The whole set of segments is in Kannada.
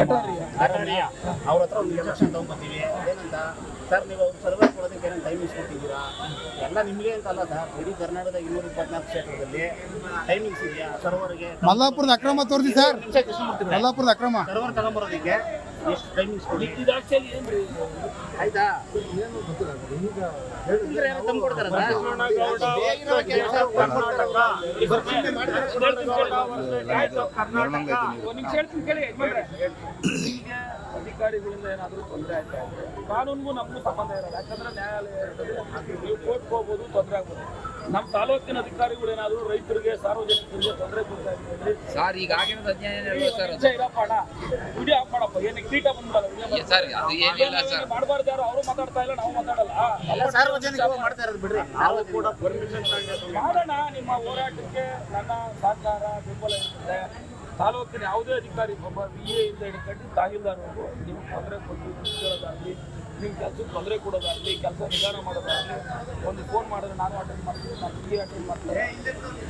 ಅವ್ರ ಹತ್ರ ಒಂದು ಇಂಜೆಕ್ಷನ್ ತಗೊಂಡ್ಬರ್ತೀವಿ ಏನಂತ ಸರ್ ನೀವು ಅವ್ರು ಸರ್ವರ್ ಕೊಡೋದಕ್ಕೆ ಏನೇನು ಟೈಮ್ ಇಸ್ಕೊಟ್ಟಿದ್ದೀರಾ ಎಲ್ಲ ನಿಮಗೆ ಅಂತಲ್ಲ ಸರ್. ಇಡೀ ಕರ್ನಾಟಕದ ಇನ್ನೂರ ಇಪ್ಪತ್ನಾಲ್ಕು ಕ್ಷೇತ್ರದಲ್ಲಿ ಟೈಮಿಂಗ್ಸ್ ಇದೆಯಾ? ಸರ್ವರ್ಗೆ ಮಲ್ಲಾಪುರದ ಅಕ್ರಮ ತೋರಿಸಿ ಸರ್. ಕೃಷ್ಣಮೂರ್ತಿ ಮಲ್ಲಾಪುರದ ಅಕ್ರಮ. ಸರ್ವರ್ ತಗೊಂಬರೋದಕ್ಕೆ ಎಷ್ಟು ಟೈಮಿಂಗ್ಸ್ ಕೊಡಿ ಆಯ್ತಾ? ಇದ್ರೆ ಯಾರೋ ತಂದು ಕೊಡ್ತಾರಾ. ಸರ್? ಬೇಗಿರೋ ಕೆಲಸ ತಂದ್ಕೊಡ್ತಾರಲ್ವಾ? ಒಂದ್ ನಿಮಿಷ ಹೇಳ್ತೀನಿ ಕೇಳಿ ಯಜಮಾನ್ರೆ. ನಿಮ್ಗೆ ಅಧಿಕಾರಿಗಳಿಂದ ಏನಾದರೂ ತೊಂದರೆ ಆಯ್ತಾ ಕಾನೂನಿಗೂ ನಮಗೂ ಸಂಬಂಧ ಇರಲ್ಲ. ಯಾಕಂದ್ರೆ ನ್ಯಾಯಾಲಯ ಇರ್ತದೆ ನೀವು ಕೋರ್ಟ್ಗೆ ಹೋಗ್ಬೋದು ತೊಂದರೆ ಆಗ್ಬೋದು. ನಮ್ಮ ತಾಲೂಕಿನ ಅಧಿಕಾರಿಗಳು ಏನಾದರೂ ರೈತರಿಗೆ ಸಾರ್ವಜನಿಕರಿಗೆ ತೊಂದರೆ ಕೊಡ್ತಾ ಇದ್ದಾರೆ ಸರ್ ಈಗ ಆಗಿರೋದು ಅನ್ಯಾಯ ಅಲ್ವಾ ಸರ್ ಅದು? ವಿಡಿಯೋ ಮಾಡಪ್ಪ. ಏನಕ್ಕೆ ಕೀಟ ಬಂದ್ಬಾರ್ದು ಸರ್ ಅದು ಏನಿಲ್ಲ ಸರ್ ಮಾಡಬಾರ್ದು ಯಾರು ಅವರು ಮಾತಾಡ್ತಾ ಇಲ್ಲ ನಾವು ಮಾತಾಡಲ್ಲ. ಸಾರ್ವಜನಿಕ ಸಾರ್ವಜನಿಕವಾಗಿ ಮಾಡ್ತಾ ಇರೋದು ಬಿಡ್ರಿ. ನಾವು ಕೂಡ ಮಾಡೋಣ ನಿಮ್ಮ ಹೋರಾಟಕ್ಕೆ ನನ್ನ ಸಹಕಾರ ಬೆಂಬಲ ಇರ್ತದೆ ತಾಲೂಕಿನ ಯಾವುದೇ ಅಧಿಕಾರಿ ಒಬ್ಬ ಬಿ ಎ ಇಂದ ಹಿಡ್ಕೊಂಡು ತಾಗಿಲ್ದಾರವರೆಗೂ ನಿಮ್ಗೆ ತೊಂದರೆ ಕೊಟ್ಟು ಕೇಳೋದಾಗಲಿ ನಿಮ್ಮ ಕೆಲಸಕ್ಕೆ ತೊಂದರೆ ಕೊಡೋದಾಗಲಿ, ಕೆಲಸ ನಿಧಾನ ಮಾಡೋದಾಗಲಿ, ಒಂದು ಫೋನ್ ಮಾಡಿದ್ರೆ ನಾನು ಅಟೆಂಡ್ ಮಾಡ್ತೀನಿ, ನಾನು ಬಿ ಅಟೆಂಡ್ ಮಾಡ್ತೀನಿ.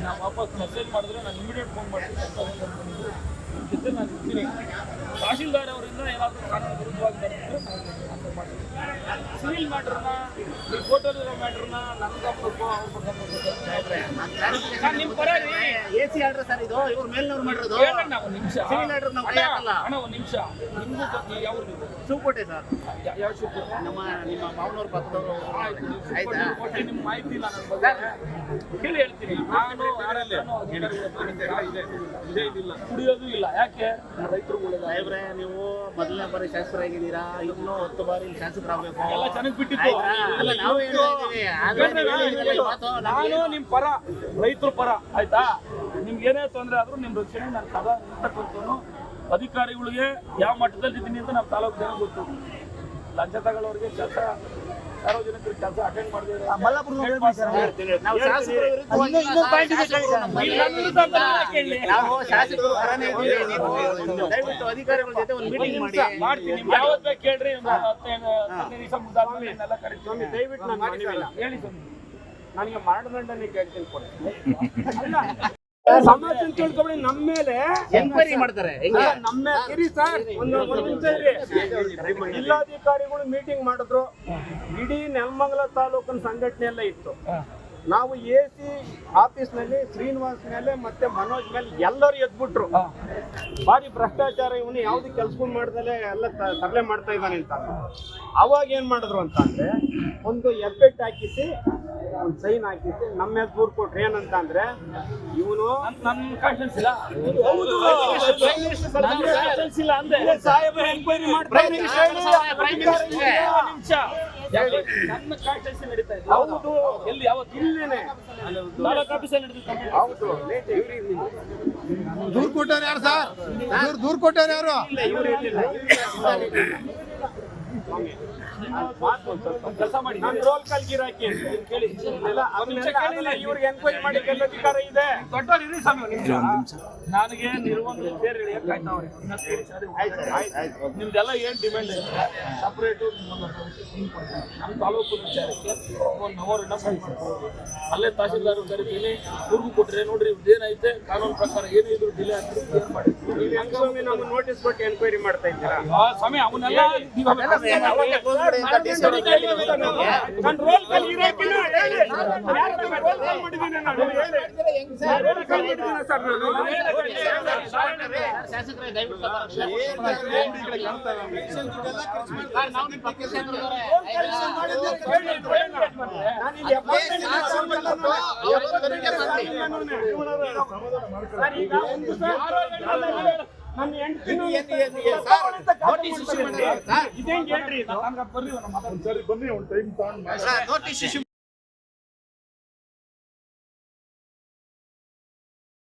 ನಾನು ವಾಪಸ್ ಮೆಸೇಜ್ ಮಾಡಿದ್ರೆ ನಾನು ಇಮಿಡಿಯೇಟ್ ಫೋನ್ ಮಾಡ್ತೀನಿ ನಿಮ್ಮ ಜೊತೆ ನಾನು ಇರ್ತೀನಿ. ತಹಶೀಲ್ದಾರ್ ಅವರಿಂದ ಏನಾದರೂ ಕಾನೂನು ವಿರುದ್ಧವಾಗಿ ಬರ್ತಿದ್ರೆ ನಾನು ಸಿವಿಲ್ ಮ್ಯಾಟ್ರನ್ನ ಈ ಕೋರ್ಟಲ್ಲಿರೋ ಮ್ಯಾಟ್ರನ್ನ ನನ್ನ ಗಮನಕ್ಕೋ ಅವ್ರ ಗಮನಕ್ಕೋ ನಾನು ನಿಮ್ಮ ಪರ ರೀ ಎ ಸಿ ಆರ್ಡರ್ ಸರ್ ಇದು ಇವ್ರ ಮೇಲ್ನವ್ರು ಮಾಡಿರೋದು. ಒಂದು ನಿಮಿಷ. ಸಿವಿಲ್ order ನಾವು ಕೈ ಹಾಕಲ್ಲ. ಅಣ್ಣ ಒಂದು ನಿಮಿಷ. ನಿಮ್ಗೂ ಗೊತ್ತು ಯಾವ ನೀವು? ಸೂಕೋಟೆ ಸರ್. ಯಾ- ಯಾವ ಶಿಫ್ಟ್ ನಮ್ಮ ನಿಮ್ಮ ಮಾವನವ್ರ ಪಕ್ಕದವರು. ಆಯ್ತಾ ಕೋಟೆ ನಿಮ್ಮ ಮಾಹಿತಿ ನಾನು ಬಗ್ಗೆ. ಕೇಳಿ ಹೇಳ್ತೀನಿ. ನಾನು ಯಾರಲ್ಲೂ ಇದೆ ಇದೇ ಇದಿಲ್ಲ ಕುಡಿಯೋದು ಇಲ್ಲ. ಯಾಕೆ? ರೈತರು ಸಾಹೇಬ್ರೆ ನೀವು ಮೊದಲನೇ ಬಾರಿ ಶಾಸಕರಾಗಿದ್ದೀರಾ? ಇನ್ನೂ ಹತ್ತು ಬಾರಿ ಶಾಸಕರಾಗಬೇಕು. ಎಲ್ಲ ಚೆನ್ನಾಗಿ ಬಿಟ್ಟಿತ್ತು. ನಾನು ನಿಮ್ ಪರ ರೈತರ ಪರ ಆಯ್ತಾ? ನಿಮ್ಗೆ ಏನೇ ತೊಂದರೆ ಆದ್ರೂ ನಿಮ್ ರಕ್ಷಣೆ ನಾನು ಸದಾ ನಿಂತಕ್ಕಂಥವ್ನು ಅಧಿಕಾರಿಗಳಿಗೆ ಯಾವ ಮಟ್ಟದಲ್ಲಿ ಇದ್ದೀನಿ ಅಂತ ನಮ್ಮ ತಾಲೂಕು ಜನ ಗೊತ್ತು. ಲಂಚ ತಗೊಳ್ಳೋರಿಗೆ ಕೆಲಸ ಸಾರ್ವಜನಿಕರ ಕೆಲಸ ಅಟೆಂಡ್ ಮಾಡಿದ್ರೆ ದಯವಿಟ್ಟು ಅಧಿಕಾರಿಗಳ ಜೊತೆ ಒಂದು ಮೀಟಿಂಗ್ ಮಾಡಿ. ಮಾಡ್ತೀನಿ ಯಾವತ್ತು ಬೇಕು ಹೇಳ್ರಿ ಒಂದು ಹತ್ತೈದು ಹತ್ತೈದು ದಿವಸ ಮುದ್ದಾದ್ಮೇಲೆ ಇದನ್ನೆಲ್ಲ ಕರಿತೀವಿ ದಯವಿಟ್ಟು ನಾನು ಮನವಿಲ್ಲ. ಹೇಳಿ ಸ್ವಾಮಿ. ನನಗೆ ಮರಣದಂಡನೆ ಕೇಳ್ತೀನಿ ಕೊಡಿ ಸಮಾಜ ತಿಳ್ಕೊಬೇಡಿ ನಮ್ಮ ಮೇಲೆ. ಎನ್ಕ್ವೈರಿ ಮಾಡ್ತಾರೆ. ನಮ್ಮ ಇರಿ ಸರ್ ಒಂದು ಒಂದು ನಿಮಿಷ ಇರಿ. ಜಿಲ್ಲಾಧಿಕಾರಿಗಳು ಮೀಟಿಂಗ್ ಮಾಡಿದ್ರು. ಇಡೀ ನೆಲಮಂಗಲ ತಾಲೂಕಿನ ಸಂಘಟನೆ ಎಲ್ಲ ಇತ್ತು ನಾವು ಎ ಸಿ ಆಫೀಸ್ನಲ್ಲಿ ಶ್ರೀನಿವಾಸ್ ಮೇಲೆ ಮತ್ತೆ ಮನೋಜ್ ಮೇಲೆ ಎಲ್ಲರೂ ಎದ್ಬಿಟ್ರು. ಭಾರಿ ಭ್ರಷ್ಟಾಚಾರ ಇವನು ಯಾವ್ದು ಕೆಲ್ಸಗಳು ಮಾಡ್ದಲೆ ಎಲ್ಲ ತ- ತರಲೆ ಮಾಡ್ತಾ ಇದ್ದಾನೆ ಅಂತ ಅವಾಗ ಏನ್ ಮಾಡಿದ್ರು ಅಂತ ಅಂದ್ರೆ ಒಂದು ಎಫೆಕ್ಟ್ ಹಾಕಿಸಿ ಒಂದು ಸೈನ್ ಹಾಕಿಸಿ ನಮ್ಮ ಮೇಲೆ ದೂರು ಕೊಟ್ರು ಏನಂತ ಅಂದ್ರೆ ಇವನು ನನ್ನ ಕಾನ್ಫಿಡೆನ್ಸ್ ಇಲ್ಲ. ಹೌದು. ನನ್ನ ಕಾನ್ಫಿಡೆನ್ಸ್ ಇಲ್ಲ ಅಂದೆ ಸಾಹೇಬರು ಎನ್ಕ್ವೈರಿ ಮಾಡ್ತಾರೆ. ನಿಮಿಷ. ನನ್ನ ಕಾನ್ಫಿಡೆನ್ಸ್ ನಡೀತಾ ಇದೆ. ಹೌದು. ಎಲ್ಲಿ ಯಾವತ್ತು? ಇಲ್ಲೇನೆ. ತಾಲೂಕು ಆಫೀಸಲ್ಲಿ ನಡೆದಿತ್ತು ಹೌದು. ದೂರ್ ಕೊಟ್ಟವ್ರು ಯಾರು ಸರ್? ದೂರ್ ದೂರ್ ಕೊಟ್ಟವ್ರು ಯಾರು? ಕೆಲಸ ಮಾಡಿ ನಾನು ರೋಲ್ ಕಾಲ್ ಗಿರಾಕಿ ಅಂತ ಕೇಳಿ. ಇವ್ರಿಗೆ ಎನ್ಕ್ವೈರಿ ಮಾಡಿ ಅಧಿಕಾರ ಇದೆ. ದೊಡ್ಡವ್ರು ಇರಿ ಸ್ವಾಮಿ ಒಂದು ನಿಮಿಷ. ನನಗೆ ನಿರ್ವಂತ ಬೇರೆ ನಿಮ್ದೆಲ್ಲ ಏನ್ ಡಿಮ್ಯಾಂಡ್ ಇದೆ ಸಪ್ರೇಟು ನಮ್ಮ ತಾಲೂಕು ವಿಚಾರಕ್ಕೆ ಒಂದು ಅವರ್ ಅಲ್ಲೇ ತಹಶೀಲ್ದಾರ್ ಕರಿತೀನಿ. ದುರ್ಗು ಕೊಟ್ರೆ ನೋಡ್ರಿ ಇವ್ರದ್ದು ಏನೈತೆ ಕಾನೂನು ಪ್ರಕಾರ ಏನಿದ್ರು ಇದ್ರು ಡಿಲೇ ಆಗ್ತದೆ ಏನ್ ಮಾಡಿ ನೋಟಿಸ್ ಕೊಟ್ಟು ಎನ್ಕ್ವೈರಿ ಮಾಡ್ತಾ ಇದ್ದೀರಾ? ಆ ಸ್ವಾಮಿ ಅವನ್ನೆಲ್ಲ ರೋಲ್ ಕಾಲ್ ಗಿರಾಕಿನ ಹೇಳಿ. ಯಾರ್ ರೋಲ್ ಕಾಲ್ ಮಾಡಿದ್ದೀನಿ ನಾನು? ಹೇಳಿ ರೋಲ್ ಕಾಲ್ ಮಾಡಿದ್ದೀನಿ ಸರ್ ನಾನು ಶಾಸಕರೇ ದಯವಿಟ್ಟು ಸ್ವಲ್ಪ ರಕ್ಷಣೆ ಕೊಡಿ. ಸರ್. ನಾನು ನನ್ನ ಇದೇನ್ ಹೇಳ್ರಿ? ಬರ್ರಿ ಒಂದು ಮಾತಾಡ್ತೀನಿ. Sir, notice issue